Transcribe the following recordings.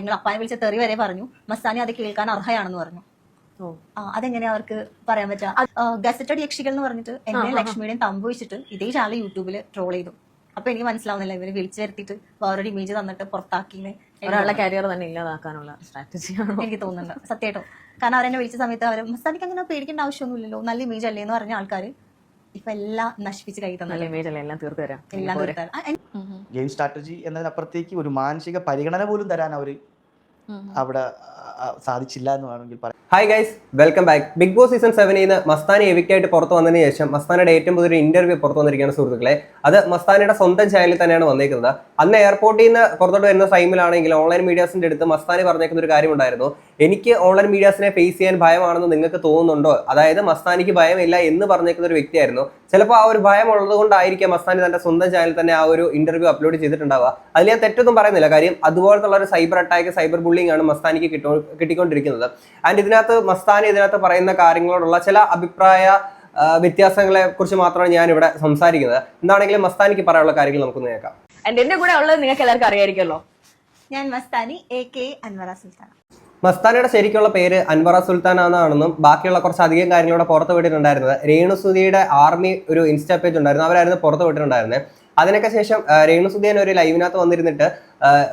നിങ്ങൾ അപ്പാനെ വിളിച്ച തെറി വരെ പറഞ്ഞു. മസ്താനി അത് കേൾക്കാൻ അർഹയാണെന്ന് പറഞ്ഞു. അതെങ്ങനെയാ അവർക്ക് പറയാൻ പറ്റുക ഗസറ്റഡ് യക്ഷികൾ എന്ന് പറഞ്ഞിട്ട് എന്നെ ലക്ഷ്മിയുടെയും തമ്പ് വെച്ചിട്ട് ഇതേ ചാനൽ യൂട്യൂബിൽ ട്രോൾ ചെയ്തു. അപ്പൊ എനിക്ക് മനസ്സിലാവുന്നില്ല ഇവർ വിളിച്ചു വരുത്തിയിട്ട് വേറൊരു ഇമേജ് തന്നിട്ട് പുറത്താക്കിന്ന് ഒരാളുടെ കരിയർ തന്നെ ഇല്ലാതാക്കാനുള്ള സ്ട്രാറ്റജിയാണ് എനിക്ക് തോന്നുന്നുണ്ട്. സത്യമായിട്ടോ കാരണം അവരെന്നെ വിളിച്ച സമയത്ത് അവർ മസ്താനിക്ക് അങ്ങനെ പേടിക്കേണ്ട ആവശ്യമൊന്നുമില്ലല്ലോ നല്ല ഇമേജ് അല്ലേ? എന്ന് പറഞ്ഞ ആൾക്കാർ ഇപ്പൊ എല്ലാം നശിപ്പിച്ച് കൈ നല്ല തന്നെ ഇമേജ് അല്ലേ? എല്ലാം എല്ലാം ഗെയിം സ്ട്രാറ്റജി എന്നതിനപ്പുറത്തേക്ക് ഒരു മാനസിക പരിഗണന പോലും തരാൻ അവർ അവിടെ സാധിച്ചില്ല എന്ന് വേണമെങ്കിൽ പറയാം. Hi guys welcome back big boss season സെവനിൽ നിന്ന് മസ്താനി എവിക്റ്റ് ആയിട്ട് പുറത്ത് വന്നതിന് ശേഷം മസ്താനയുടെ ഏറ്റവും പുതിയൊരു ഇന്റർവ്യൂ പുറത്തു വന്നിരിക്കുന്ന സുഹൃത്തുക്കളെ. അത് മസ്താനയുടെ സ്വന്തം ചാനലിൽ തന്നെയാണ് വന്നേക്കുന്നത്. അന്ന് എയർപോർട്ടിൽ നിന്ന് പുറത്തോട്ട് വരുന്ന ടൈമിലാണെങ്കിൽ ഓൺലൈൻ മീഡിയാസിന്റെ അടുത്ത് മസ്താനി പറഞ്ഞേക്കുന്ന ഒരു കാര്യമുണ്ടായിരുന്നു എനിക്ക് ഓൺലൈൻ മീഡിയാസിനെ ഫേസ് ചെയ്യാൻ ഭയമാണെന്ന് നിങ്ങൾക്ക് തോന്നുന്നുണ്ടോ? അതായത് മസ്താനിക്ക് ഭയമില്ല എന്ന് പറഞ്ഞേക്കുന്ന ഒരു വ്യക്തിയായിരുന്നു. ചിലപ്പോൾ ആ ഒരു ഭയം ഉള്ളത് കൊണ്ടായിരിക്കാം മസ്താനി തന്റെ സ്വന്തം ചാനലിൽ തന്നെ ആ ഒരു ഇന്റർവ്യൂ അപ്ലോഡ് ചെയ്തിട്ടുണ്ടാവുക. അതിൽ ഞാൻ തെറ്റൊന്നും പറയുന്നില്ല. കാര്യം അതുപോലത്തുള്ള ഒരു സൈബർ അറ്റാക്ക് സൈബർ ബുള്ളിംഗ് ആണ് മസ്താനിക്ക് കിട്ടോ കിട്ടിക്കൊണ്ടിരിക്കുന്നത്. ആൻഡ് ഇതിനകത്ത് മസ്താനി ഇതിനകത്ത് പറയുന്ന കാര്യങ്ങളോടുള്ള ചില അഭിപ്രായ വ്യത്യാസങ്ങളെ കുറിച്ച് മാത്രമാണ് ഞാൻ ഇവിടെ സംസാരിക്കുന്നത്. എന്താണെങ്കിലും മസ്താനിക്ക് പറയാനുള്ള കാര്യങ്ങൾ നമുക്ക് കേൾക്കാം. എന്റെ എന്റെ കൂടെ ഉള്ളത് നിങ്ങൾക്ക് എല്ലാവർക്കും അറിയായിരിക്കുമല്ലോ. ഞാൻ മസ്താനി എ കെ അൻവറ സുൽത്താൻ മസ്താനയുടെ ശരിക്കുള്ള പേര് അൻവറ സുൽത്താൻ ആണെന്നും ബാക്കിയുള്ള കുറച്ച് അധികം കാര്യങ്ങളോടെ പുറത്ത് വിട്ടിട്ടുണ്ടായിരുന്നത്. രേണുസുതിയുടെ ആർമി ഒരു ഇൻസ്റ്റാ പേജ് ഉണ്ടായിരുന്നു. അവരായിരുന്നു പുറത്ത് വിട്ടിട്ടുണ്ടായിരുന്നത്. അതിനൊക്കെ ശേഷം രേണു സുധിയൻ ഒരു ലൈവിനകത്ത് വന്നിരുന്നിട്ട്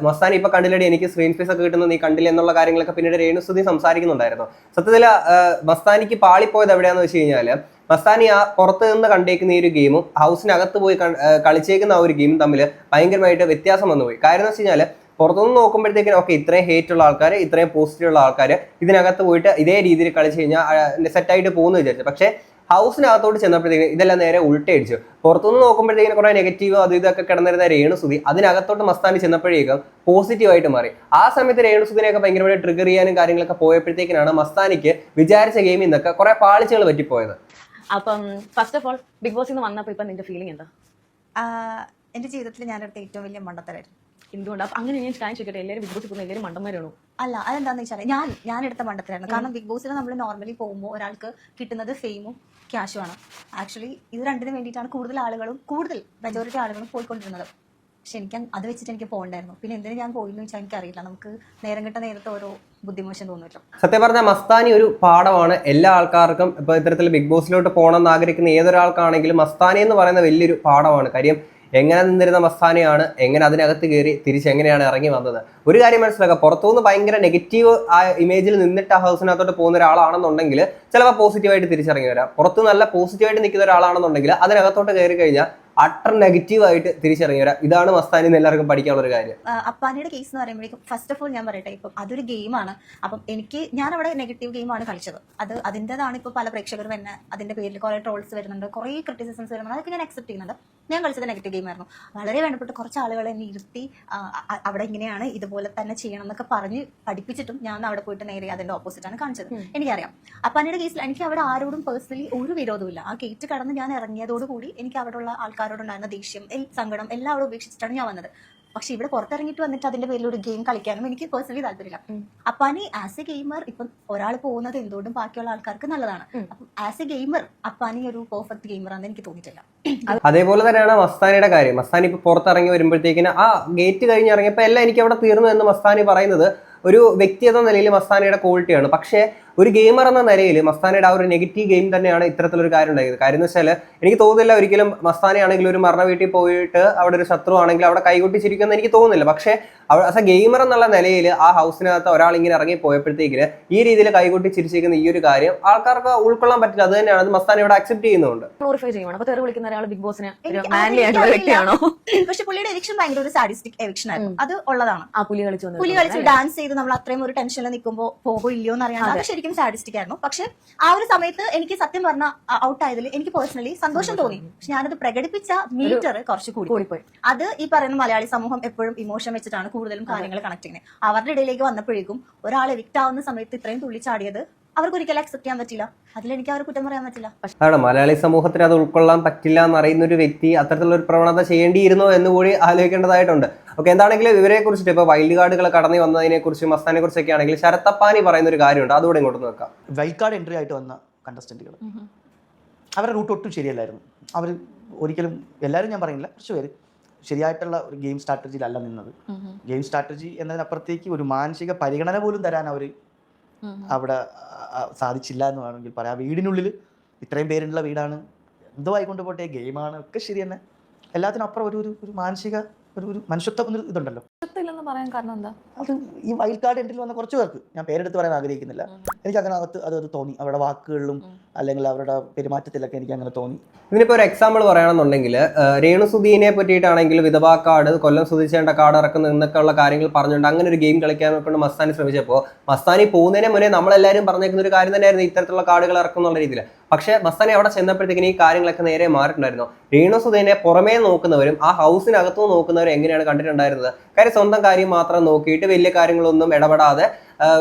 മസ്താൻ ഇപ്പൊ കണ്ടില്ലടി എനിക്ക് സ്ക്രീൻ സ്പേസ് ഒക്കെ കിട്ടുന്നത് നീ കണ്ടില്ല എന്നുള്ള കാര്യങ്ങളൊക്കെ പിന്നീട് രേണു സുധീൻ സംസാരിക്കുന്നുണ്ടായിരുന്നു. സത്യത്തിൽ മസ്താനിക്ക് പാളിപ്പോയത് എവിടെയാന്ന് വെച്ച് കഴിഞ്ഞാൽ മസ്താനി ആ പുറത്ത് നിന്ന് കണ്ടേക്കുന്ന ഈ ഒരു ഗെയിമും ഹൗസിനകത്ത് പോയി കളിച്ചേക്കുന്ന ആ ഒരു ഗെയിമും തമ്മിൽ ഭയങ്കരമായിട്ട് വ്യത്യാസം വന്നുപോയി കാര്യം എന്ന് വെച്ച് കഴിഞ്ഞാൽ പുറത്തുനിന്ന് നോക്കുമ്പോഴത്തേക്കിനും ഓക്കെ ഇത്രയും ഹേറ്റ് ഉള്ള ആൾക്കാർ ഇത്രയും പോസിറ്റീവ് ഉള്ള ആൾക്കാർ ഇതിനകത്ത് പോയിട്ട് ഇതേ രീതിയിൽ കളിച്ച് കഴിഞ്ഞാൽ സെറ്റായിട്ട് പോകുന്നു വിചാരിച്ചു. പക്ഷേ ഹൗസിനകത്തോട്ട് ചെന്നപ്പോഴത്തേക്കും ഇതെല്ലാം നേരെ ഉൾട്ടയടിച്ചു. പുറത്തുനിന്ന് നോക്കുമ്പോഴത്തേക്കും കുറെ നെഗറ്റീവ് അത് ഇതൊക്കെ കിടന്നിരുന്ന രേണുസുതി അതിനകത്തോട്ട് മസ്താനി ചെന്നപ്പോഴേക്കും പോസിറ്റീവായിട്ട് മാറി. ആ സമയത്ത് രേണുസുദിനെയൊക്കെ ഭയങ്കരമായിട്ട് ട്രിഗർ ചെയ്യാനും കാര്യങ്ങളൊക്കെ പോയപ്പോഴത്തേക്കിനാണ് മസ്താനിക്ക് വിചാരിച്ച ഗെയിമിൽ നിന്നൊക്കെ കുറെ പാളിച്ചകൾ പറ്റിപ്പോയത്. അപ്പം ഫസ്റ്റ് ഓഫ് ഓൾ ബിഗ് ബോസിൽ നിന്ന് വന്നപ്പോൾ ഇപ്പം നിന്റെ ഫീലിംഗ് എന്താ? എന്റെ എന്റെ ജീവിതത്തിൽ ഞാനെടുത്ത ഏറ്റവും വലിയ മണ്ടത്തരായിരുന്നു. എന്തുകൊണ്ട്? അപ്പൊ അങ്ങനെ ഞാൻ കാണിച്ചു ചോദിക്കട്ടെ എല്ലാവരും ബിഗ് ബോസ് പോകുന്ന എല്ലാവരും മണ്ടന്മാരാണോ? അല്ല അതെന്താന്ന് വെച്ചാൽ ഞാൻ ഞാൻ എടുത്ത മണ്ടത്തിലായിരുന്നു കാരണം ബിഗ് ബോസിൽ നമ്മൾ നോർമലി പോകുമ്പോൾ ഒരാൾക്ക് കിട്ടുന്നത് ഫെയിമും ക്യാഷും ആണ്. ആക്ച്വലി ഇത് രണ്ടിനും വേണ്ടിയിട്ടാണ് കൂടുതൽ ആളുകളും കൂടുതൽ മെജോറിറ്റി ആളുകളും പോയിക്കൊണ്ടിരുന്നത്. പക്ഷെ എനിക്ക് അത് വെച്ചിട്ട് എനിക്ക് പോകണ്ടായിരുന്നു. പിന്നെ എന്തിനു ഞാൻ പോയിന്ന് വെച്ചാൽ എനിക്കറിയില്ല. നമുക്ക് നേരം കിട്ട നേരത്തെ ഓരോ ബുദ്ധിമോശം തോന്നിട്ടു സത്യം പറഞ്ഞാൽ മസ്താനി ഒരു പാഠമാണ് എല്ലാ ആൾക്കാർക്കും. ഇപ്പൊ ഇത്തരത്തിൽ ബിഗ് ബോസിലോട്ട് പോകണം എന്ന് ആഗ്രഹിക്കുന്ന ഏതൊരാൾക്കാണെങ്കിലും മസ്താനി എന്ന് പറയുന്ന വലിയൊരു പാഠമാണ്. കാര്യം എങ്ങനെ നിന്നിരുന്ന മസ്താനിയാണ് എങ്ങനെ അതിനകത്ത് കയറി തിരിച്ച് എങ്ങനെയാണ് ഇറങ്ങി വന്നത്. ഒരു കാര്യം മനസ്സിലാക്കുക പുറത്തുനിന്ന് ഭയങ്കര നെഗറ്റീവ് ആ ഇമേജിൽ നിന്നിട്ട് ആ ഹൗസിനകത്തോട്ട് പോകുന്ന ഒരാളാണെന്നുണ്ടെങ്കിൽ ചിലപ്പോൾ പോസിറ്റീവായിട്ട് തിരിച്ചിറങ്ങി വരാം. പുറത്ത് നല്ല പോസിറ്റീവായിട്ട് നിൽക്കുന്ന ഒരാളാണെന്നുണ്ടെങ്കിൽ അതിനകത്തോട്ട് കയറി കഴിഞ്ഞാൽ അട്ടർ നെഗറ്റീവ് ആയിട്ട് തിരിച്ചറിഞ്ഞു വരാം ഇതാണ് മസ്താനി എന്ന് എല്ലാവർക്കും പഠിക്കാനുള്ള ഒരു കാര്യം അപ്പാനിയുടെ കേസ് എന്ന് പറയുമ്പോഴേക്കും ഫസ്റ്റ് ഓഫ് ഓൾ ഞാൻ പറയട്ടെ ഇപ്പം അതൊരു ഗെയിമാണ് അപ്പം എനിക്ക് ഞാൻ അവിടെ നെഗറ്റീവ് ഗെയിമാണ് കളിച്ചത്. അത് അതിന്റെതാണ് ഇപ്പോൾ പല പ്രേക്ഷകരും എന്നെ അതിന്റെ പേരിൽ കുറെ ട്രോൾസ് വരുന്നുണ്ട് കുറെ ക്രിറ്റിസിസംസ് വരുന്നുണ്ട്. അതൊക്കെ ഞാൻ അക്സെപ്റ്റ് ചെയ്യുന്നുണ്ട്. ഞാൻ കളിച്ചത് നെഗറ്റീവ് ഗെയിം ആയിരുന്നു. വളരെ വേണ്ടപ്പെട്ട കുറച്ച് ആളുകളെ എന്നെ ഇരുത്തി അവിടെ ഇങ്ങനെയാണ് ഇതുപോലെ തന്നെ ചെയ്യണം എന്നൊക്കെ പറഞ്ഞ് പഠിപ്പിച്ചിട്ടും ഞാൻ അവിടെ പോയിട്ട് നേരെ അതിന്റെ ഓപ്പോസിറ്റ് ആണ് കാണിച്ചത്. എനിക്കറിയാം. അപ്പാനിയുടെ കേസിൽ എനിക്ക് അവിടെ ആരോടും പേഴ്സണലി ഒരു വിരോധമില്ല ആ കേറ്റ് കടന്ന് ഞാൻ ഇറങ്ങിയതോടുകൂടി എനിക്ക് അവിടെയുള്ള ആൾക്കാരോടുണ്ടായിരുന്ന ദേഷ്യം സങ്കടം എല്ലാം അവിടെ ഉപേക്ഷിച്ചിട്ടാണ് ഞാൻ വന്നത്. പക്ഷെ ഇവിടെ പുറത്തിറങ്ങിട്ട് വന്നിട്ട് അതിന്റെ പേരിൽ ഒരു ഗെയിം കളിക്കാനും എനിക്ക് പേഴ്സണലി താല്പര്യമില്ല. അപ്പാനി ആസ് എ ഗെയിമർ ഇപ്പം ഒരാൾ പോകുന്നത് എന്തുകൊണ്ടും ബാക്കിയുള്ള ആൾക്കാർക്ക് നല്ലതാണ്. അപ്പം ആസ് എ ഗെയിമർ അപ്പാനി ഒരു പെർഫെക്റ്റ് ഗെയിമർ ആണെന്ന് എനിക്ക് തോന്നിയിട്ടില്ല. അതേപോലെ തന്നെയാണ് മസ്താനിയുടെ കാര്യം. മസ്താനി ഇപ്പൊ പുറത്തിറങ്ങി വരുമ്പോഴത്തേക്കിന് ആ ഗേറ്റ് കഴിഞ്ഞ് ഇറങ്ങിയപ്പോൾ എല്ലാം എനിക്ക് അവിടെ തീർന്നു എന്ന് മസ്താനി പറയുന്നത് ഒരു വ്യക്തി എന്ന നിലയിൽ മസ്താനിയുടെ ക്വാളിറ്റിയാണ് പക്ഷേ ഒരു ഗെയിമർ എന്ന നിലയിൽ മസ്താനയുടെ ആ ഒരു നെഗറ്റീവ് ഗെയിം തന്നെയാണ് ഇത്തരത്തിലൊരു കാര്യം ഉണ്ടായത്. കാര്യം എന്ന് വെച്ചാൽ എനിക്ക് തോന്നുന്നില്ല ഒരിക്കലും മസ്താനയാണെങ്കിൽ ഒരു മരണ വീട്ടിൽ പോയിട്ട് അവിടെ ഒരു ശത്രു ആണെങ്കിൽ അവിടെ കൈകൊട്ടിച്ചിരിക്കുമെന്ന് എനിക്ക് തോന്നുന്നില്ല. പക്ഷേ ആസ് എ ഗെയിമർ എന്നുള്ള നിലയിൽ ആ ഹൗസിനകത്ത് ഒരാൾ ഇങ്ങനെ ഇറങ്ങി പോയപ്പോഴത്തേക്കിന് ഈ രീതിയിൽ കൈകൊട്ടി ചിരിച്ചിരിക്കുന്ന ഈ ഒരു കാര്യം ആൾക്കാർക്ക് ഉൾക്കൊള്ളാൻ പറ്റില്ല. അത് തന്നെയാണ് അത് മസ്താന ഇവിടെ അക്സെപ്റ്റ് ചെയ്യുന്നുണ്ട്. ഗ്ലോറിഫൈ ചെയ്യണം അപ്പോൾ തെറി വിളിക്കുന്ന ഒരാൾ ബിഗ് ബോസിനെ ഒരു എനിക്ക് മാൻലി ആയിട്ടുള്ള അതെനിക്കറിയില്ല. വ്യക്തിയാണോ? പക്ഷെ പുള്ളിയുടെ എവിക്ഷൻ ഭയങ്കര ഒരു സാഡിസ്റ്റിക് എവിക്ഷൻ ആയിരുന്നു. അത് ഉള്ളതാണ്. ആ പുലി കളിച്ചു പുലി കളിച്ചു ഡാൻസ് ചെയ്ത് നമ്മൾ അത്രയും ഒരു ടെൻഷനിൽ നിൽക്കുമ്പോൾ പോകുമോ ഇല്ലയോ എന്ന് അറിയാൻ അത്. ശരിക്കും സാഡിസ്റ്റിക് ആയിരുന്നു പക്ഷെ ആ ഒരു സമയത്ത് എനിക്ക് സത്യം പറഞ്ഞ ഔട്ട് ആയതിൽ എനിക്ക് പേഴ്സണലി സന്തോഷം തോന്നി. പക്ഷെ ഞാനത് പ്രകടിപ്പിച്ച മീറ്റർ കുറച്ച് കൂടി. കൂടിപ്പോയി. അത് ഈ പറയുന്ന മലയാളി സമൂഹം എപ്പോഴും ഇമോഷൻ വെച്ചിട്ടാണ് കൂടുതലും കാര്യങ്ങൾ കണക്ട് ചെയ്യുന്നത്. അവരുടെ ഇടയിലേക്ക് വന്നപ്പോഴേക്കും ഒരാൾ എവിക്റ്റ് ആവുന്ന സമയത്ത് ഇത്രയും തുള്ളിച്ചാടിയത് അവർക്ക് ഒരിക്കലും അക്സെപ്റ്റ് ചെയ്യാൻ പറ്റില്ല. അതിലെനിക്ക് അവർ കുറ്റം പറയാൻ പറ്റില്ല. അതാണ് മലയാളി സമൂഹത്തിന് അത് ഉൾക്കൊള്ളാൻ പറ്റില്ല എന്നറിയുന്ന ഒരു വ്യക്തി അത്തരത്തിലുള്ള ഒരു പ്രവണത ചെയ്യേണ്ടിയിരുന്നോ എന്ന് കൂടി ആലോചിക്കേണ്ടതായിട്ടുണ്ട്. ഓക്കെ എന്താണെങ്കിലും ഇവരെ കുറിച്ചിട്ട് ഇപ്പൊ വൈൽഡ് കാർഡുകൾ കടന്നു വന്നതിനെ കുറിച്ച് മസ്താനെ കുറിച്ചൊക്കെ ആണെങ്കിൽ ശരത്തപ്പാനി പറയുന്ന ഒരു കാര്യമുണ്ട്. അതുകൂടെ ഇങ്ങോട്ട് നോക്കാം. വൈൽഡ് കാർഡ് എൻട്രി ആയിട്ട് വന്ന കണ്ടസ്റ്റന്റുകൾ അവരുടെ റൂട്ട് ഒട്ടും ശരിയല്ലായിരുന്നു. അവർ ഒരിക്കലും എല്ലാവരും ഞാൻ പറയുന്നില്ല കുറച്ച് പേര് ശരിയായിട്ടുള്ള ഒരു ഗെയിം സ്ട്രാറ്റജിയിലല്ല നിന്നത്. ഗെയിം സ്ട്രാറ്റജി എന്നതിനപ്പുറത്തേക്ക് ഒരു മാനസിക പരിഗണന പോലും തരാൻ അവർ അവിടെ സാധിച്ചില്ല എന്ന് വേണമെങ്കിൽ പറയാം. വീടിനുള്ളിൽ ഇത്രയും പേരുള്ള വീടാണ് എന്തോ ആയിക്കൊണ്ട് പോട്ടെ ഗെയിമാണ് ഒക്കെ ശരി തന്നെ. എല്ലാത്തിനും അപ്പുറം ഒരു ഒരു മാനസിക ഒരു ഒരു മനുഷ്യത്വം ഇതുണ്ടല്ലോ. ഇല്ലെന്ന് പറയാൻ കാരണം എന്താ? അത് ഈ വൈൽഡ് കാർഡ് എൻട്രിൽ വന്ന കുറച്ച് പേർക്ക്. ഞാൻ പേരെടുത്ത് പറയാൻ ആഗ്രഹിക്കുന്നില്ല. എനിക്ക് അങ്ങനെ അകത്ത് അത് അത് തോന്നി. അവരുടെ വാക്കുകളിലും അല്ലെങ്കിൽ അവരുടെ പെരുമാറ്റത്തിലൊക്കെ എനിക്ക് അങ്ങനെ തോന്നി. ഇതിനിപ്പോ ഒരു എക്സാമ്പിൾ പറയുകയാണെന്നുണ്ടെങ്കിൽ രേണുസുദീനെ പറ്റിയിട്ടാണെങ്കിൽ വിധവാ കാർഡ് കൊല്ലം സുധിച്ചേണ്ട കാർഡ് ഇറക്കുന്ന എന്നൊക്കെ ഉള്ള കാര്യങ്ങൾ പറഞ്ഞുകൊണ്ട് അങ്ങനെ ഒരു ഗെയിം കളിക്കാൻ കൊണ്ട് മസ്താനി ശ്രമിച്ചപ്പോൾ മസ്താനി പോകുന്നതിന് മുന്നേ നമ്മളെല്ലാവരും പറഞ്ഞേക്കുന്ന ഒരു കാര്യം തന്നെയായിരുന്നു ഇത്തരത്തിലുള്ള കാർഡുകൾ ഇറക്കുന്നുള്ള രീതിയിൽ. പക്ഷേ മസ്താനി അവിടെ ചെന്നപ്പോഴത്തേക്കിന് ഈ കാര്യങ്ങളൊക്കെ നേരെ മാറിയിട്ടുണ്ടായിരുന്നു. രേണുസുദീനെ പുറമേ നോക്കുന്നവരും ആ ഹൗസിനകത്തു നോക്കുന്നവരും എങ്ങനെയാണ് കണ്ടിട്ടുണ്ടായിരുന്നത്? സ്വന്തം കാര്യം മാത്രം നോക്കിയിട്ട് വലിയ കാര്യങ്ങളൊന്നും ഇടപെടാതെ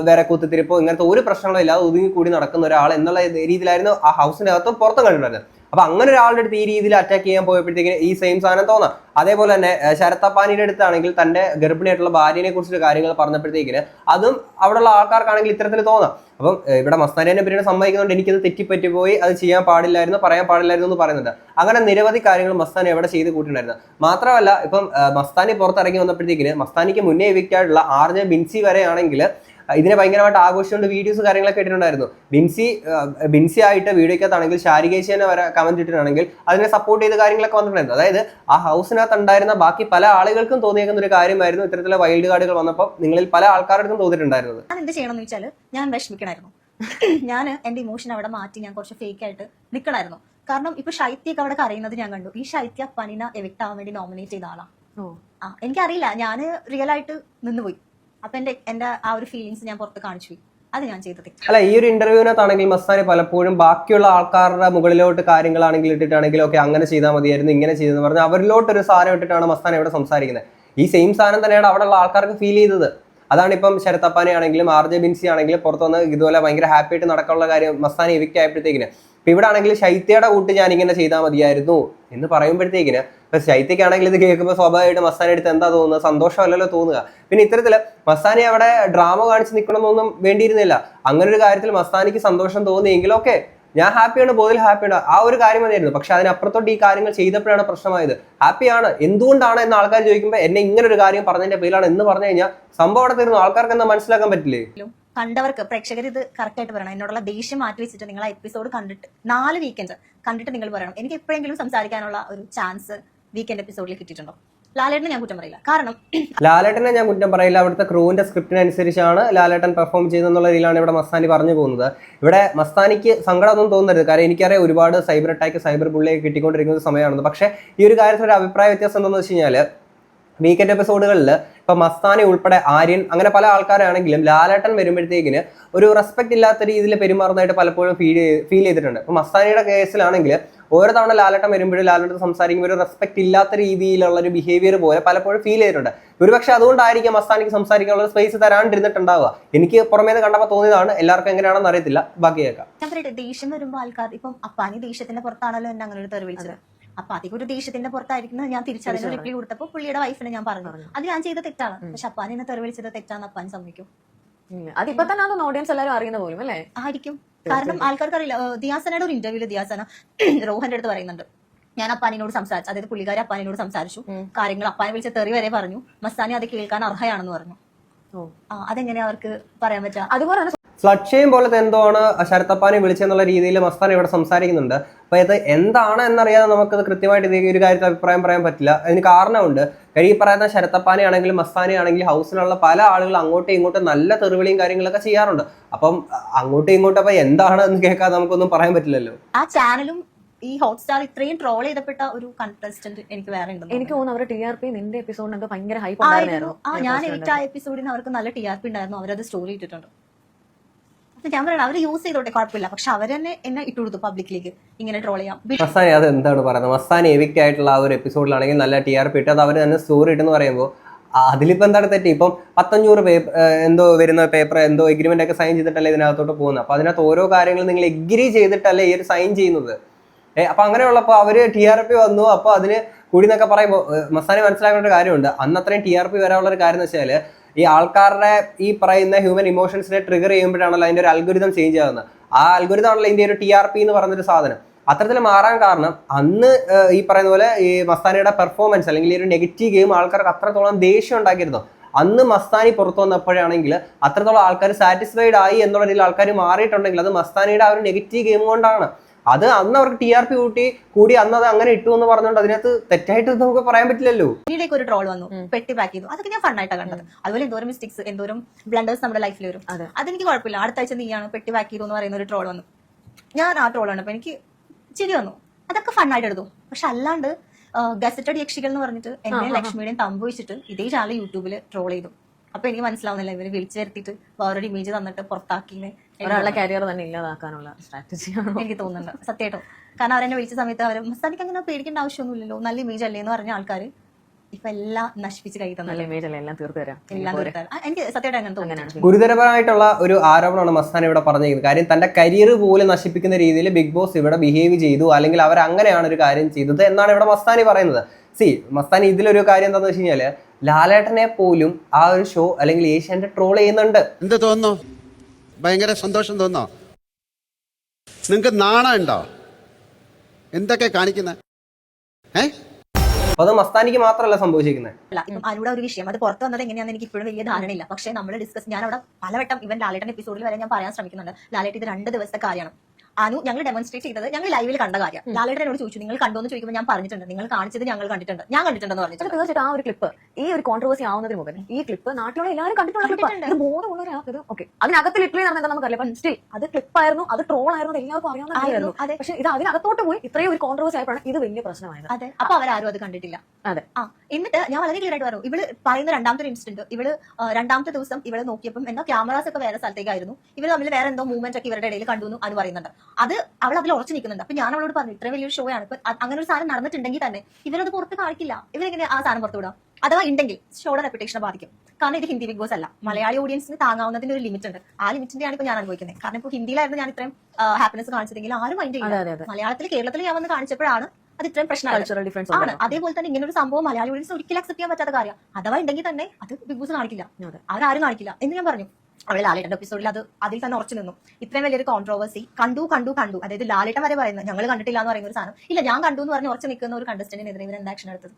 വേറെ കുത്തിത്തിരിപ്പോ ഇങ്ങനത്തെ ഒരു പ്രശ്നങ്ങളും ഇല്ലാതെ ഒതുങ്ങി കൂടി നടക്കുന്ന ഒരാൾ എന്നുള്ള രീതിയിലായിരുന്നു ആ ഹൗസിനകത്തും പുറത്തും കണ്ടിട്ടുണ്ടായിരുന്നത്. അപ്പൊ അങ്ങനെ ഒരാളുടെ അടുത്ത് ഈ രീതിയിൽ അറ്റാക്ക് ചെയ്യാൻ പോയപ്പോഴത്തേക്കും ഈ സെയിം സാധനം തോന്നാം. അതേപോലെ തന്നെ ശരത്തപ്പാനിയുടെ അടുത്താണെങ്കിൽ തന്റെ ഗർഭിണിയായിട്ടുള്ള ഭാര്യനെ കുറിച്ചിട്ട് കാര്യങ്ങൾ പറഞ്ഞപ്പോഴത്തേക്കിന് അതും അവിടെയുള്ള ആൾക്കാർക്കാണെങ്കിൽ ഇത്തരത്തിൽ തോന്നാം. അപ്പം ഇവിടെ മസ്താനേനെ പിന്നീട് സമ്മതിക്കുന്നുണ്ട് എനിക്കത് തെറ്റിപ്പറ്റി പോയി അത് ചെയ്യാൻ പാടില്ലായിരുന്നു പറയാൻ പാടില്ലായിരുന്നു എന്ന് പറയുന്നുണ്ട്. അങ്ങനെ നിരവധി കാര്യങ്ങൾ മസ്താനി എവിടെ ചെയ്ത് കൂട്ടിയിട്ടുണ്ടായിരുന്നു. മാത്രമല്ല ഇപ്പം മസ്താനി പുറത്തിറങ്ങി വന്നപ്പോഴത്തേക്കിന് മസ്താനിക്ക് മുന്നേ എവിക്റ്റ് ആയിട്ടുള്ള ആർ ജെ ബിൻസി വരെയാണെങ്കിൽ ഇതിനെ ഭയങ്കരമായിട്ട് ആഘോഷിച്ചുകൊണ്ട് വീഡിയോസ് കാര്യങ്ങളൊക്കെ ഇട്ടിട്ടുണ്ടായിരുന്നു. ബിൻസി ബിൻസി ആയിട്ട് വീഡിയോക്കകത്താണെങ്കിൽ തന്നെ വരെ കമന്റ് ഇട്ടിട്ടുണ്ടെങ്കിൽ അതിനെ സപ്പോർട്ട് ചെയ്ത കാര്യങ്ങളൊക്കെ വന്നിട്ടുണ്ടായിരുന്നു. അതായത് ആ ഹൗസിനകത്ത് ഉണ്ടായിരുന്ന ബാക്കി പല ആളുകൾക്കും തോന്നിയേക്കുന്ന ഒരു കാര്യമായിരുന്നു ഇത്തരത്തിലെ വൈൽഡ് കാർഡുകൾ വന്നപ്പോൾ നിങ്ങളിൽ പല ആൾക്കാർക്കും തോന്നിയിട്ടുണ്ടായിരുന്നു ഞാൻ എന്ത് ചെയ്യണമെന്ന് വെച്ചാൽ ഞാൻ വിഷമിക്കണമായിരുന്നു ഞാൻ എന്റെ ഇമോഷൻ അവിടെ മാറ്റി ഞാൻ കുറച്ച് ഫേക്ക് ആയിട്ട് നിൽക്കണമായിരുന്നു കാരണം ഇപ്പൊ ശൈത്യൊക്കെ അവിടെ കരയുന്നത് ഞാൻ കണ്ടു. ഈ ശൈത്യ പനിന എവിക്ട് ആവാൻ വേണ്ടി നോമിനേറ്റ് ചെയ്ത ആളാ. എനിക്കറിയില്ല. ഞാൻ റിയൽ ആയിട്ട് നിന്നുപോയി. അപ്പൊ എന്റെ എന്റെ ആ ഒരു ഫീലിങ്സ് ഞാൻ പുറത്ത് കാണിച്ചു അത് ഞാൻ ചെയ്തത്. അല്ല ഈ ഒരു ഇന്റർവ്യൂവിനകത്താണെങ്കിൽ മസ്താനി പലപ്പോഴും ബാക്കിയുള്ള ആൾക്കാരുടെ മുകളിലോട്ട് കാര്യങ്ങളാണെങ്കിൽ ഇട്ടിട്ടാണെങ്കിലും ഒക്കെ അങ്ങനെ ചെയ്താൽ മതിയായിരുന്നു ഇങ്ങനെ ചെയ്തെന്ന് പറഞ്ഞാൽ അവരിലോട്ട് ഒരു സാധനം ഇട്ടിട്ടാണ് മസ്താനി ഇവിടെ സംസാരിക്കുന്നത്. ഈ സെയിം സാധനം തന്നെയാണ് അവിടെയുള്ള ആൾക്കാർക്ക് ഫീൽ ചെയ്തത്. അതാണ് ഇപ്പം ശരത്തപ്പാനെ ആണെങ്കിലും ആർ ജെ ബിൻസി ആണെങ്കിലും പുറത്തുനിന്ന് ഇതുപോലെ ഭയങ്കര ഹാപ്പി ആയിട്ട് നടക്കാനുള്ള കാര്യം മസ്താനി ആയപ്പോഴത്തേക്കിന് ഇപ്പൊ ഇവിടെ ആണെങ്കിൽ ശൈത്യയുടെ കൂട്ട് ഞാൻ ഇങ്ങനെ ചെയ്താൽ മതിയായിരുന്നു എന്ന് പറയുമ്പോഴത്തേക്കിന് ഇപ്പൊ ശൈത്യക്കാണെങ്കിൽ ഇത് കേൾക്കുമ്പോൾ സ്വാഭാവികമായിട്ട് മസ്താനി എടുത്ത് എന്താ തോന്നുന്നത്? സന്തോഷമല്ലല്ലോ തോന്നുക. പിന്നെ ഇത്തരത്തിൽ മസ്താനെ അവിടെ ഡ്രാമ കാണിച്ച് നിൽക്കണമെന്നൊന്നും വേണ്ടിയിരുന്നില്ല. അങ്ങനെ ഒരു കാര്യത്തിൽ മസ്താനിക്ക് സന്തോഷം തോന്നിയെങ്കിൽ ഓക്കെ ഞാൻ ഹാപ്പിയാണ് ബോധിൽ ഹാപ്പിയാണ് ആ ഒരു കാര്യം മതിയായിരുന്നു പക്ഷെ അതിനപ്പുറത്തോട്ട് ഈ കാര്യങ്ങൾ ചെയ്തപ്പോഴാണ് പ്രശ്നമായത്. ഹാപ്പിയാണ് എന്തുകൊണ്ടാണ് എന്ന് ആൾക്കാർ ചോദിക്കുമ്പോൾ എന്നെ ഇങ്ങനെ ഒരു കാര്യം പറഞ്ഞതിന്റെ പേരിലാണ് എന്ന് പറഞ്ഞു കഴിഞ്ഞാൽ സംഭവം അവിടെ തരുന്നു ആൾക്കാർക്ക് എന്താ മനസ്സിലാക്കാൻ പറ്റില്ലേ? കണ്ടവർക്ക് പ്രേക്ഷകർ ഇത് കറക്റ്റ് ആയിട്ട് പറയണം. എന്നോടുള്ള ദേഷ്യം മാറ്റി വെച്ചിട്ട് നിങ്ങൾ എപ്പിസോഡ് കണ്ടിട്ട് നാല് വീക്കെൻഡ് കണ്ടിട്ട് നിങ്ങൾ പറയണം. എനിക്ക് എപ്പോഴെങ്കിലും സംസാരിക്കാനുള്ള ഒരു ചാൻസ് വീക്കെൻഡ് എപ്പിസോഡിൽ കിട്ടിയിട്ടുണ്ടോ? ലാലേട്ടനെ ഞാൻ കുറ്റം പറയില്ല. കാരണം ലാലേട്ടനെ ഞാൻ കുറ്റം പറയില്ല. അവിടുത്തെ ക്രൂവിന്റെ സ്ക്രിപ്റ്റിനനുസരിച്ചാണ് ലാലേട്ടൻ പെർഫോം ചെയ്തെന്നുള്ള രീതിയിലാണ് ഇവിടെ മസ്താനി പറഞ്ഞു പോകുന്നത്. ഇവിടെ മസ്താനിക്ക് സങ്കടമൊന്നും തോന്നരുത്. കാരണം എനിക്കറിയാം ഒരുപാട് സൈബർ അറ്റാക്ക് സൈബർ ബുള്ളിയൊക്കെ കിട്ടിക്കൊണ്ടിരിക്കുന്ന സമയമാണെന്ന്. പക്ഷേ ഈ ഒരു കാര്യത്തിൽ ഒരു അഭിപ്രായ വ്യത്യാസം എന്താണെന്ന് വെച്ച് കഴിഞ്ഞാൽ വീക്കെൻഡ് എപ്പിസോഡുകളിൽ ഇപ്പൊ മസ്താനി ഉൾപ്പെടെ ആര്യൻ അങ്ങനെ പല ആൾക്കാരാണെങ്കിലും ലാലേട്ടൻ വരുമ്പോഴത്തേക്കിന് ഒരു റെസ്പെക്ട് ഇല്ലാത്ത രീതിയിൽ പെരുമാറുന്നതായിട്ട് പലപ്പോഴും ഫീൽ ഫീൽ ചെയ്തിട്ടുണ്ട്. ഇപ്പൊ മസ്താനിയുടെ കേസിലാണെങ്കിൽ ഓരോ തവണ ലാലട്ടം വരുമ്പോഴും ലാലട്ടം സംസാരിക്കുമ്പോൾ ഒരു റെസ്പെക്ട് ഇല്ലാത്ത രീതിയിലുള്ള ഒരു ബിഹേവിയർ പോലെ പലപ്പോഴും ഫീൽ ചെയ്തിട്ടുണ്ട്. ഒരുപക്ഷെ അതുകൊണ്ടായിരിക്കും മസ്താനിക്ക് സംസാരിക്കാനുള്ള സ്പേസ് തരാണ്ടിരുന്നിട്ടുണ്ടാവുക. എനിക്ക് പുറമേ നിന്ന് കണ്ടപ്പോൾ തോന്നിയതാണ് എല്ലാവർക്കും എങ്ങനെയാണെന്ന് അറിയത്തില്ല. ബാക്കി കേൾക്കാം. ഞാൻ പറയട്ടെ ദേഷ്യം വരുമ്പോൾ ആൾക്കാർ ഇപ്പം അപ്പാനി ദേഷ്യത്തിന്റെ പുറത്താണല്ലോ എന്നെ അങ്ങനെ ഒരു തെറി വിളിച്ചത്. അപ്പൊ അധികം ഒരു ദേഷ്യത്തിന്റെ പുറത്തായിരിക്കുന്നത് ഞാൻ തിരിച്ചതിന് റിപ്ലൈ കൊടുത്തപ്പോൾ പുള്ളിയുടെ വൈഫിനെ ഞാൻ പറഞ്ഞു. അത് ഞാൻ ചെയ്ത തെറ്റാണ്. പക്ഷെ അപ്പാനെ എന്നെ തെറി വിളിച്ചത് തെറ്റാന്ന് അപ്പാൻ സമ്മതിക്കും. അതിപ്പോ തന്നെ ഓഡിയൻസ് എല്ലാവരും അറിയുന്ന പോലും അല്ലേ? ആയിരിക്കും. കാരണം ആൾക്കാർക്ക് അറിയില്ല ദിയാസനയുടെ ഒരു ഇന്റർവ്യൂൽ ദിയാസന റോഹന്റെ അടുത്ത് പറയുന്നുണ്ട്. ഞാൻ അപ്പാനിനോട് സംസാരിച്ചു അതായത് പുള്ളിക്കാരി അപ്പാനിനോട് സംസാരിച്ചു. കാര്യങ്ങൾ അപ്പാനെ വിളിച്ച തെറി വരെ പറഞ്ഞു. മസ്താനി അത് കേൾക്കാൻ അർഹയാണെന്ന് പറഞ്ഞു. അതെങ്ങനെയാ അവർക്ക് പറയാൻ പറ്റുക അതുപോലെ സ്ലക്ഷയും ഫ്ലഡ് ഷെയിം പോലത്തെ എന്തോ ആണ് ശരത്തപ്പാനെ വിളിച്ചെന്നുള്ള രീതിയിൽ മസ്താൻ ഇവിടെ സംസാരിക്കുന്നുണ്ട്. അപ്പൊ ഇത് എന്താണ് എന്നറിയാതെ നമുക്ക് കൃത്യമായിട്ട് ഈ ഒരു കാര്യത്തിൽ അഭിപ്രായം പറയാൻ പറ്റില്ല. അതിന് കാരണമുണ്ട്. കാര്യം ഈ പറയുന്ന ശരത്തപ്പാനെ ആണെങ്കിലും മസ്താനെ ആണെങ്കിലും ഹൗസിലുള്ള പല ആളുകൾ അങ്ങോട്ടും ഇങ്ങോട്ടും നല്ല തെറിവിളിയും കാര്യങ്ങളൊക്കെ ചെയ്യാറുണ്ട്. അപ്പം അങ്ങോട്ടും ഇങ്ങോട്ടും അപ്പൊ എന്താണ് എന്ന് കേൾക്കാതെ നമുക്കൊന്നും പറയാൻ പറ്റില്ലല്ലോ. ആ ചാനലും ഈ ഹോട്ട്സ്റ്റാർ ഇത്രയും ട്രോൾ ചെയ്തപ്പെട്ട ഒരു കണ്ടസ്റ്റന്റ് എനിക്ക് വേറെ ഉണ്ടെന്ന് എനിക്ക് തോന്നുന്നു. അവരുടെ ടി ആർ പി നിന്റെ എപ്പിസോഡിനൊക്കെ ഭയങ്കര ഹൈപ്പ് ആയിരുന്നു. ആ ഞാൻ എഡിറ്റ് ആ എപ്പിസോഡിന് അവർക്ക് നല്ല ടി ആർ പി ഉണ്ടായിരുന്നു. അവരത് സ്റ്റോറി ഇട്ടിട്ടുണ്ട്. ഞാൻ പറയണം അവർ യൂസ് ചെയ്തോട്ടെ കുഴപ്പമില്ല. പക്ഷെ അവർ തന്നെ എന്നെ ഇട്ടു കൊടുത്തു പബ്ലിക്കിലേക്ക് ഇങ്ങനെ ട്രോൾ ചെയ്യാം. മസ്താനി അത് എന്താണ് പറയുന്നത്? മസ്താനി എവിക് ആയിട്ടുള്ള ആ ഒരു എപ്പിസോഡിലാണെങ്കിൽ നല്ല ടി ആർ പി ഇട്ട്. അത് അവർ തന്നെ സ്റ്റോറി ഇട്ടെന്ന് പറയുമ്പോൾ അതിലിപ്പോൾ എന്താണ് തെറ്റി? ഇപ്പം പത്തഞ്ഞൂറ് പേപ്പർ എന്തോ വരുന്ന പേപ്പർ എന്തോ എഗ്രിമെന്റ് ഒക്കെ സൈൻ ചെയ്തിട്ടല്ലേ ഇതിനകത്തോട്ട് പോകുന്നത്. അപ്പൊ അതിനകത്ത് ഓരോ കാര്യങ്ങളും നിങ്ങൾ എഗ്രി ചെയ്തിട്ടല്ലേ ഈ ഒരു സൈൻ ചെയ്യുന്നത്. ഏഹ് അപ്പൊ അങ്ങനെയുള്ളപ്പോൾ അവർ ടി ആർ പി വന്നു. അപ്പൊ അതിന് കൂടി എന്നൊക്കെ പറയുമ്പോൾ മസ്താനി മനസ്സിലാക്കേണ്ട ഒരു കാര്യമുണ്ട്. അന്ന് അത്രയും ടി ആർ പി വരാനുള്ള ഒരു കാര്യം എന്ന് വെച്ചാൽ ഈ ആൾക്കാരുടെ ഈ പറയുന്ന ഹ്യൂമൻ ഇമോഷൻസിനെ ട്രിഗർ ചെയ്യുമ്പോഴാണല്ലോ അതിന്റെ ഒരു അൽഗുരിതം ചേഞ്ച് ആകുന്നത് ആ അൽഗുരിതം ആണല്ലോ ഇതിന്റെ ഒരു ടി ആർ പി എന്ന് പറഞ്ഞൊരു സാധനം. അത്തരത്തിൽ മാറാൻ കാരണം അന്ന് ഈ പറയുന്ന പോലെ ഈ മസ്താനിയുടെ പെർഫോമൻസ് അല്ലെങ്കിൽ ഈ ഒരു നെഗറ്റീവ് ഗെയിം ആൾക്കാർക്ക് അത്രത്തോളം ദേഷ്യം ഉണ്ടാക്കിയിരുന്നു? അന്ന് മസ്താനി പുറത്തു വന്നപ്പോഴാണെങ്കിൽ അത്രത്തോളം ആൾക്കാർ സാറ്റിസ്ഫൈഡ് ആയി എന്നുള്ള രീതിയിൽ ആൾക്കാർ മാറിയിട്ടുണ്ടെങ്കിൽ അത് മസ്താനിയുടെ ആ ഒരു നെഗറ്റീവ് ഗെയിം കൊണ്ടാണ്. അത് അന്ന് അവർക്ക് ടി ആർ പി കൂട്ടി കൂടി അന്ന് അത് അങ്ങനെ ഇട്ടു എന്ന് പറഞ്ഞുകൊണ്ട് അതിനകത്ത് തെറ്റായിട്ട് നമുക്ക് പറയാൻ പറ്റില്ലല്ലോ. പിന്നീടേക്ക് ഒരു ട്രോൾ വന്നു പെട്ടി പാക്ക് ചെയ്തു. അതൊക്കെ ഞാൻ ഫണ്ണായിട്ടാണ് കണ്ടത്. അതുപോലെ എന്തോരം മിസ്റ്റേക്സ് എന്തോരം ബ്ലണ്ടേഴ്സ് നമ്മുടെ ലൈഫിൽ വരും. അതെ. അതെനിക്ക് കുഴപ്പമില്ല. അടുത്ത ആഴ്ച നീയാണ് പെട്ടി പാക്ക് ചെയ്തു എന്ന് പറയുന്ന ഒരു ട്രോൾ വന്നു. ഞാൻ ആ ട്രോൾ ആണ്. അപ്പൊ എനിക്ക് ചിരി വന്നു. അതൊക്കെ ഫണ്ണായിട്ട് എടുത്തു. പക്ഷെ അല്ലാണ്ട് ഗസറ്റഡ് യക്ഷികൾ എന്ന് പറഞ്ഞിട്ട് എന്നെ ലക്ഷ്മിയുടെയും തമ്പ് വെച്ചിട്ട് ഇതേ ചാനൽ യൂട്യൂബിൽ ട്രോൾ ചെയ്തു. അപ്പൊ എനിക്ക് മനസ്സിലാവുന്നില്ല. ഇവർ വിളിച്ചു വരുത്തിയിട്ട് വേറൊരു ഇമേജ് തന്നിട്ട് പുറത്താക്കിയില്ലേ? ഒരാളുടെ കരിയർ തന്നെ ഇല്ലാതാക്കാനുള്ള സ്ട്രാറ്റജിയാണ് എനിക്ക് തോന്നുന്നുണ്ട്. സത്യമായിട്ടും. കാരണം അവരെന്നെ വിളിച്ച സമയത്ത് അവർ മസ്താനിക്ക് അങ്ങനെ പേടിക്കേണ്ട ആവശ്യമൊന്നുമില്ലല്ലോ. നല്ല ഇമേജ് അല്ലേ? എന്ന് പറഞ്ഞ ആൾക്കാർ ഇപ്പൊ എല്ലാം നശിപ്പിച്ച് കൈ നല്ല തന്നെ ഇമേജ് അല്ലേ? എല്ലാം തീർത്തു തരാം. എല്ലാം എനിക്ക് സത്യമായിട്ട് അങ്ങനെ തോന്നുന്നു. അങ്ങനെയാണ് ഗുരുതരമായിട്ടുള്ള ഒരു ആരോപണമാണ് മസ്താൻ ഇവിടെ പറഞ്ഞിരിക്കുന്നത്. കാര്യം തന്റെ കരിയർ പോലും നശിപ്പിക്കുന്ന രീതിയിൽ ബിഗ് ബോസ് ഇവിടെ ബിഹേവ് ചെയ്തു അല്ലെങ്കിൽ അവർ അങ്ങനെയാണ് ഒരു കാര്യം ചെയ്തത് എന്നാണ് ഇവിടെ മസ്താനി പറയുന്നത്. സി മസ്താൻ ഇതിലൊരു കാര്യം എന്താണെന്ന് വെച്ച് കഴിഞ്ഞാൽ ലാലേട്ടനെ പോലും ആ ഒരു ഷോ അല്ലെങ്കിൽ ഏഷ്യാന്റെ ട്രോൾ ചെയ്യുന്നുണ്ട്. എന്ത് തോന്നുന്നു? ഭയങ്കര സന്തോഷം തോന്നോ നിങ്ങൾക്ക് നാണം ഉണ്ടോ? എന്തൊക്കെ കാണിക്കുന്നത് ഏ? അപ്പൊ അത് മസ്താനിക്ക് മാത്രമല്ല സംഭവിച്ചിരിക്കുന്നത് അല്ല ഇപ്പം ഒരു വിഷയം. അത് പുറത്ത് വന്നത് എങ്ങനെയാണെന്ന് എനിക്ക് ഇപ്പോഴും വലിയ ധാരണയില്ല. പക്ഷേ നമ്മൾ ഡിസ്കസ് ഞാൻ അവിടെ പലവട്ടം ഇവൻ ലാലേട്ടൻ എപ്പിസോഡിൽ വരെ ഞാൻ പറയാൻ ശ്രമിക്കുന്നുണ്ട്. ലാലേട്ട് ഇത് രണ്ട് ദിവസത്തെ കാര്യമാണ്. അനു ഞങ്ങൾ ഡെമോൺസ്ട്രേറ്റ് ചെയ്തത് ഞങ്ങൾ ലൈവിൽ കണ്ട കാര്യം. ലാലേട്ടൻ എന്നോട് ചോദിച്ചു നിങ്ങൾ കണ്ടോ എന്ന് ചോദിക്കുമ്പോൾ ഞാൻ പറഞ്ഞിട്ടുണ്ട്. നിങ്ങൾ കാണിച്ചത് ഞങ്ങൾ കണ്ടിട്ടുണ്ട്. ഞാൻ കണ്ടിട്ടുണ്ടെന്ന് പറഞ്ഞു. തീർച്ചയായിട്ടും ആ ഒരു ക്ലിപ്പ് ഈ ഒരു കോൺട്രവേഴ്സി ആവുന്നതിന് മുമ്പ് ഈ ക്ലിപ്പ് നാട്ടിലുള്ള എല്ലാവരും കണ്ടിട്ടുള്ള ക്ലിപ്പ് ബോധമുള്ള ഒരാൾക്ക് ഓക്കെ. അതിനകത്ത് ലിറ്ററലി നടന്നത് നമുക്കറിയാം പക്ഷേ സ്റ്റിൽ അത് ക്ലിപ്പായിരുന്നു അത് ട്രോൾ ആയിരുന്നു എല്ലാവർക്കും അറിയാവുന്ന ആയിരുന്നു, അതെ. പക്ഷെ ഇത് അതിനകത്തോട്ട് പോയി ഇത്രയും ഒരു കോൺട്രവേഴ്സി ആയപ്പോഴാണ് ഇത് വലിയ പ്രശ്നമായത്. അതെ. അപ്പൊ അവരാരും അത് കണ്ടിട്ടില്ല. അതെ. ആ എന്നിട്ട് ഞാൻ വളരെ ക്ലിയർ ആയിട്ട് പറഞ്ഞു ഇവൾ പറയുന്ന രണ്ടാമത്തെ ഒരു ഇൻസിഡന്റ് ഇവൾ രണ്ടാമത്തെ ദിവസം ഇവൾ നോക്കിയപ്പോൾ എന്താ ക്യാമറാസ് ഒക്കെ വേറെ സ്ഥലത്തേക്കായിരുന്നു. ഇവർ തമ്മിൽ വേറെ എന്തോ മൂവ്മെന്റ് ഒക്കെ ഇവരുടെ ഇടയിൽ കണ്ടു എന്ന് അത് പറയുന്നുണ്ട്. അത് അവൾ അതിൽ ഉറച്ചു നിൽക്കുന്നുണ്ട്. അപ്പൊ ഞാൻ അവളോട് പറഞ്ഞു ഇത്രയും വലിയൊരു ഷോ ആണ്. ഇപ്പൊ അങ്ങനെ ഒരു സാധനം നടന്നിട്ടുണ്ടെങ്കിൽ തന്നെ ഇവരത് പുറത്ത് കാണിക്കില്ല. ഇവരെങ്ങനെ ആ സാധനം പുറത്തു വിടാം? അഥവാ ഉണ്ടെങ്കിൽ ഷോയുടെ റെപ്യൂട്ടേഷനെ ബാധിക്കും. കാരണം ഇത് ഹിന്ദി ബിഗ് ബോസ് അല്ല. മലയാളി ഓഡിയൻസിന് താങ്ങാവുന്നതിന്റെ ഒരു ലിമിറ്റ് ഉണ്ട്. ആ ലിമിറ്റിന്റെയാണ് ഇപ്പൊ ഞാൻ അനുഭവിക്കുന്നത്. കാരണം ഇപ്പോൾ ഹിന്ദിയിലായിരുന്നു ഞാൻ ഇത്രയും ഹാപ്പിനെസ് കാണിച്ചതെങ്കിൽ ആരും മൈൻഡ് ചെയ്യില്ല. മലയാളത്തിൽ കേരളത്തിൽ ഞാൻ വന്ന് കാണിച്ചപ്പോഴാണ് അത് ഇത്രയും പ്രശ്നം ആണ്. അതേപോലെ തന്നെ ഇങ്ങനെ ഒരു സംഭവം മലയാളി ഓഡിയൻസ് ഒരിക്കലും അക്സെപ്റ്റ് ചെയ്യാൻ പറ്റാത്ത കാര്യം. അഥവാ ഉണ്ടെങ്കിൽ തന്നെ അത് ബിഗ് ബോസ് കാണിക്കില്ല. അവരാരും കാണിക്കില്ല. എന്ന് ഞാൻ പറഞ്ഞു. അവളെ ലാലേട്ടന്റെ എപ്പിസോഡിൽ അത് അതിൽ തന്നെ ഉറച്ചു നിന്നു. ഇത്രയും വലിയൊരു കോൺട്രോവേഴ്സി കണ്ടു കണ്ടു കണ്ടു. അതായത് ലാലേട്ടൻ വരെ പറയുന്നത് ഞങ്ങൾ കണ്ടിട്ടില്ല എന്ന് പറയുന്ന ഒരു സാധനം. ഇല്ല ഞാൻ കണ്ടു എന്ന് പറഞ്ഞ് ഉറച്ചു നിൽക്കുന്ന ഒരു കണ്ടസ്റ്റന്റിനെതിരെ ഇവർ എന്താ ആക്ഷൻ എടുത്തത്?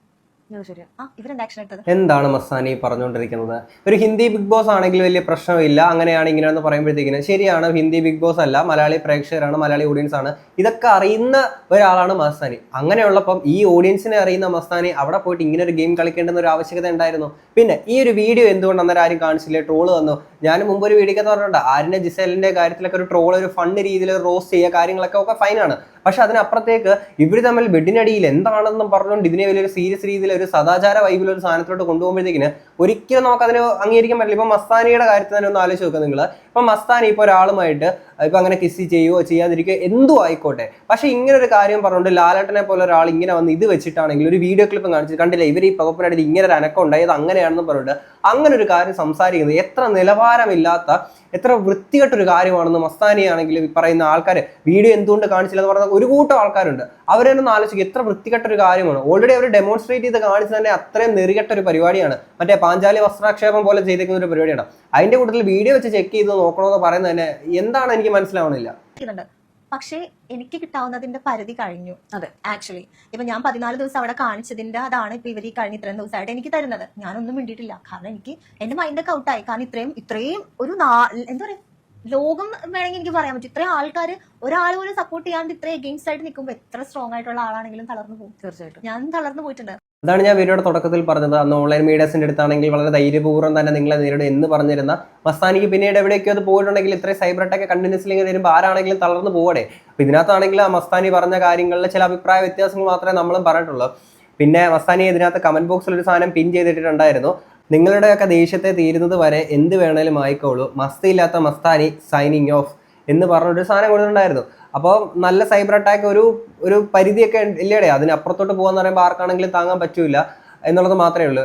എന്താണ് മസ്താനി പറഞ്ഞുകൊണ്ടിരിക്കുന്നത്? ഒരു ഹിന്ദി ബിഗ് ബോസ് ആണെങ്കിൽ വലിയ പ്രശ്നമില്ല. അങ്ങനെയാണ് ഇങ്ങനെയാണെന്ന് പറയുമ്പോഴത്തേക്കിന് ശരിയാണ് ഹിന്ദി ബിഗ് ബോസ് അല്ല മലയാളി പ്രേക്ഷകരാണ് മലയാളി ഓഡിയൻസ് ആണ്. ഇതൊക്കെ അറിയുന്ന ഒരാളാണ് മസ്താനി അങ്ങനെയുള്ളപ്പം ഈ ഓഡിയൻസിനെ അറിയുന്ന മസ്താനി അവിടെ പോയിട്ട് ഇങ്ങനെ ഒരു ഗെയിം കളിക്കേണ്ടെന്ന് ഒരു ആവശ്യകത ഉണ്ടായിരുന്നു. പിന്നെ ഈ ഒരു വീഡിയോ എന്തുകൊണ്ട് അന്നേരം ആരും കാണിച്ചില്ലേ? ട്രോൾ തന്നു ഞാൻ മുമ്പ് ഒരു വീഡിയോ പറഞ്ഞിട്ടുണ്ട്. ആരിനെ ജിസേലിന്റെ കാര്യത്തിലൊക്കെ ഒരു ട്രോൾ ഒരു ഫണ്ട് രീതിയിൽ റോസ് ചെയ്യുക കാര്യങ്ങളൊക്കെ ഒക്കെ ഫൈനാണ് പക്ഷെ അതിനപ്പുറത്തേക്ക് ഇവർ തമ്മിൽ ബെഡിനടിയിൽ എന്താണെന്നും പറഞ്ഞുകൊണ്ട് ഇതിനെ വലിയൊരു സീരിയസ് രീതിയിൽ ഒരു സദാചാര വൈബിൽ ഒരു സാധനത്തിലോട്ട് കൊണ്ടുപോകുമ്പോഴത്തേക്കിന് ഒരിക്കലും നമുക്ക് അതിന് അംഗീകരിക്കാൻ പറ്റില്ല. ഇപ്പൊ മസ്താനിയുടെ കാര്യത്തിൽ തന്നെ ഒന്ന് ആലോചിച്ച് നോക്കുക നിങ്ങൾ ഇപ്പൊ മസ്താനി ഇപ്പൊ ഒരാളുമായിട്ട് ഇപ്പൊ അങ്ങനെ കിസ് ചെയ്യുകയോ ചെയ്യാതിരിക്കുകയോ എന്തോ ആയിക്കോട്ടെ. പക്ഷെ ഇങ്ങനെ ഒരു കാര്യം പറഞ്ഞുകൊണ്ട് ലാലേട്ടനെ പോലെ ഒരാൾ ഇങ്ങനെ വന്ന് ഇത് വെച്ചിട്ടാണെങ്കിൽ ഒരു വീഡിയോ ക്ലിപ്പ് കാണിച്ച് കണ്ടില്ല ഇവർ ഈ പകപ്പിനായിട്ട് ഇങ്ങനെ ഒരു അനക്കം ഉണ്ടായത് അങ്ങനെയാണെന്ന് പറഞ്ഞിട്ട് അങ്ങനെ ഒരു കാര്യം സംസാരിക്കുന്നത് എത്ര നിലവാരമില്ലാത്ത എത്ര വൃത്തികെട്ടൊരു കാര്യമാണെന്ന് മസ്താനിയാണെങ്കിൽ ഈ പറയുന്ന ആൾക്കാർ വീഡിയോ എന്തുകൊണ്ട് കാണിച്ചില്ല എന്ന് പറഞ്ഞ ഒരു കൂട്ടം ആൾക്കാരുണ്ട്. അവരെ ഒന്ന് ആലോചിക്കും എത്ര വൃത്തികെട്ടൊരു കാര്യമാണ്. ഓൾറെഡി അവർ ഡെമോൺസ്ട്രേറ്റ് ചെയ്ത് കാണിച്ചു തന്നെ അത്രയും നെറികെട്ട ഒരു പരിപാടിയാണ്. മറ്റേ പാഞ്ചാലി വസ്ത്രാക്ഷേപം പോലെ ചെയ്തേക്കുന്ന ഒരു പരിപാടിയാണ്. അതിന്റെ കൂട്ടത്തിൽ വീഡിയോ വെച്ച് ചെക്ക് ചെയ്ത് നോക്കണമെന്ന് പറയുന്നത് തന്നെ എന്താണ് എനിക്ക് മനസ്സിലാവണില്ല. പക്ഷേ എനിക്ക് കിട്ടാവുന്നതിന്റെ പരിധി കഴിഞ്ഞു. അതെ. ആക്ച്വലി ഇപ്പൊ ഞാൻ പതിനാല് ദിവസം അവിടെ കാണിച്ചതിന്റെ അതാണ് ഇപ്പൊ ഇവർ ഈ കഴിഞ്ഞ ഇത്രയും ദിവസമായിട്ട് എനിക്ക് തരുന്നത്. ഞാനൊന്നും മിണ്ടിയിട്ടില്ല. കാരണം എനിക്ക് എന്റെ മൈൻഡൊക്കെ ഔട്ടായി കാരണം ഇത്രയും ഇത്രയും ഒരു നാ- എന്താ പറയാ ലോകം വേണമെങ്കിൽ എനിക്ക് പറയാൻ പറ്റും. ഇത്രയും ആൾക്കാർ ഒരാൾ പോലും സപ്പോർട്ട് ചെയ്യാണ്ട് ഇത്രയും എഗെയിൻസ്റ്റ് ആയിട്ട് നിൽക്കുമ്പോൾ എത്ര സ്ട്രോങ് ആയിട്ടുള്ള ആളാണെങ്കിലും തളർന്നു പോകും. തീർച്ചയായിട്ടും. ഞാൻ തളർന്നു പോയിട്ടുണ്ട്. അതാണ് ഞാൻ വീഡിയോയുടെ തുടക്കത്തിൽ പറഞ്ഞത്. അന്ന് ഓൺലൈൻ മീഡിയസിന്റെ അടുത്താണെങ്കിൽ വളരെ ധൈര്യപൂർവം തന്നെ നിങ്ങളെ നേരിടും എന്ന് പറഞ്ഞിരുന്ന മസ്താനിക്ക് പിന്നീട് എവിടെയൊക്കെ അത് പോയിട്ടുണ്ടെങ്കിൽ ഇത്രയും സൈബർ അറ്റാക്ക് കണ്ടിന്യൂസ്ലി ഇങ്ങനെ വരുമ്പോൾ ആരാണെങ്കിലും തളർന്നു പോകടെ അപ്പൊ ഇതിനകത്താണെങ്കിൽ ആ മസ്താനി പറഞ്ഞ കാര്യങ്ങളിൽ ചില അഭിപ്രായ വ്യത്യാസങ്ങൾ മാത്രമേ നമ്മളും പറഞ്ഞിട്ടുള്ളൂ. പിന്നെ മസ്താനി ഇതിനകത്ത് കമന്റ് ബോക്സിൽ ഒരു സാധനം പിൻ ചെയ്തിട്ടുണ്ടായിരുന്നു നിങ്ങളുടെയൊക്കെ ദേഷ്യത്തെ തീരുന്നത് വരെ എന്ത് വേണേലും ആയിക്കോളൂ. മസ്തിയില്ലാത്ത മസ്താനി സൈനിങ് ഓഫ് എന്ന് പറഞ്ഞൊരു സാധനം കൊടുത്തിട്ടുണ്ടായിരുന്നു. അപ്പോൾ നല്ല സൈബർ അറ്റാക്ക് ഒരു ഒരു പരിധിയൊക്കെ ഇല്ലേടെ? അതിനപ്പുറത്തോട്ട് പോകാന്ന് പറയുമ്പോൾ ആർക്കാണെങ്കിലും താങ്ങാൻ പറ്റൂല എന്നുള്ളത് മാത്രമേ ഉള്ളൂ.